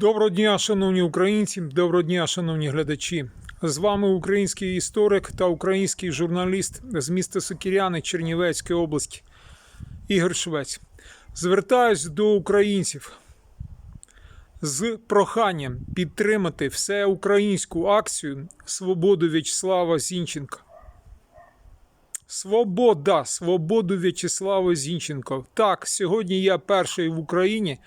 Доброго дня, шановні українці, доброго дня, шановні глядачі. З вами український історик та український журналіст з міста Сокіряни Чернівецької області Ігор Швець. Звертаюсь до українців з проханням підтримати всеукраїнську акцію Свободу В'ячеслава Зінченка. Свобода, свободу В'ячеслава Зінченка. Так, сьогодні я перший в Україні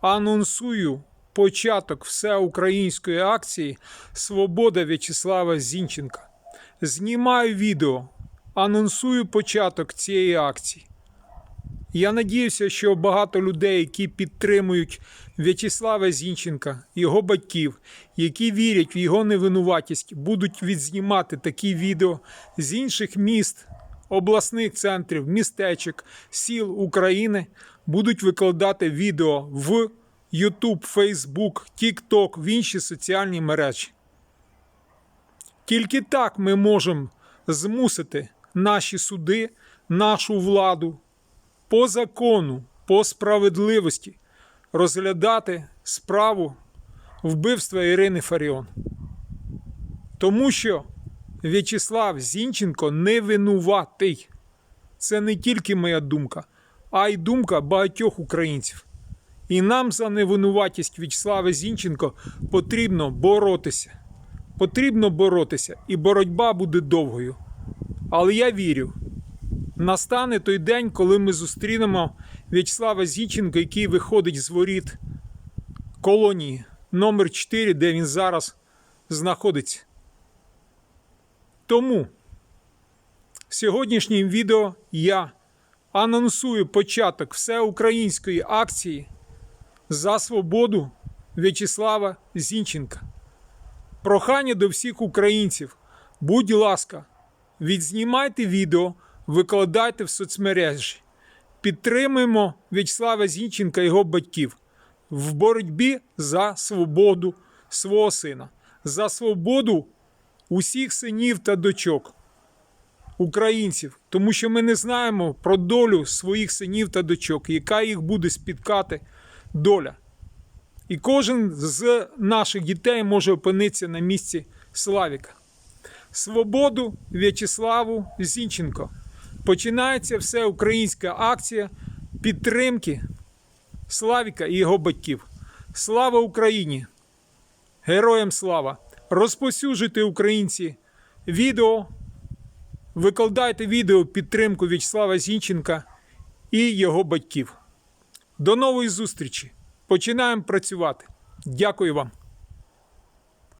анонсую початок всеукраїнської акції Свобода В'ячеслава Зінченка. Знімаю відео, анонсую початок цієї акції. Я надіюся, що багато людей, які підтримують В'ячеслава Зінченка, його батьків, які вірять в його невинуватість, будуть відзнімати такі відео з інших міст, обласних центрів, містечок, сіл України, будуть викладати відео в YouTube, Facebook, TikTok, в інші соціальні мережі. Тільки так ми можемо змусити наші суди, нашу владу по закону, по справедливості розглядати справу вбивства Ірини Фаріон. Тому що В'ячеслав Зінченко не винуватий. Це не тільки моя думка, а й думка багатьох українців. І нам за невинуватість В'ячеслава Зінченко потрібно боротися. Потрібно боротися, і боротьба буде довгою. Але я вірю, настане той день, коли ми зустрінемо В'ячеслава Зінченка, який виходить з воріт колонії номер 4 де він зараз знаходиться. Тому сьогоднішнім відео я анонсую початок всеукраїнської акції за свободу В'ячеслава Зінченка. Прохання до всіх українців. Будь ласка, відзнімайте відео, викладайте в соцмережі. Підтримуємо В'ячеслава Зінченка і його батьків в боротьбі за свободу свого сина, за свободу усіх синів та дочок українців, тому що ми не знаємо про долю своїх синів та дочок, яка їх буде спіткати доля. І кожен з наших дітей може опинитися на місці Славіка. Свободу В'ячеславу Зінченко. Починається всеукраїнська акція підтримки Славіка і його батьків. Слава Україні! Героям слава! Розповсюджуйте українці відео, викладайте відео підтримку В'ячеслава Зінченка і його батьків. До нової зустрічі! Починаємо працювати. Дякую вам.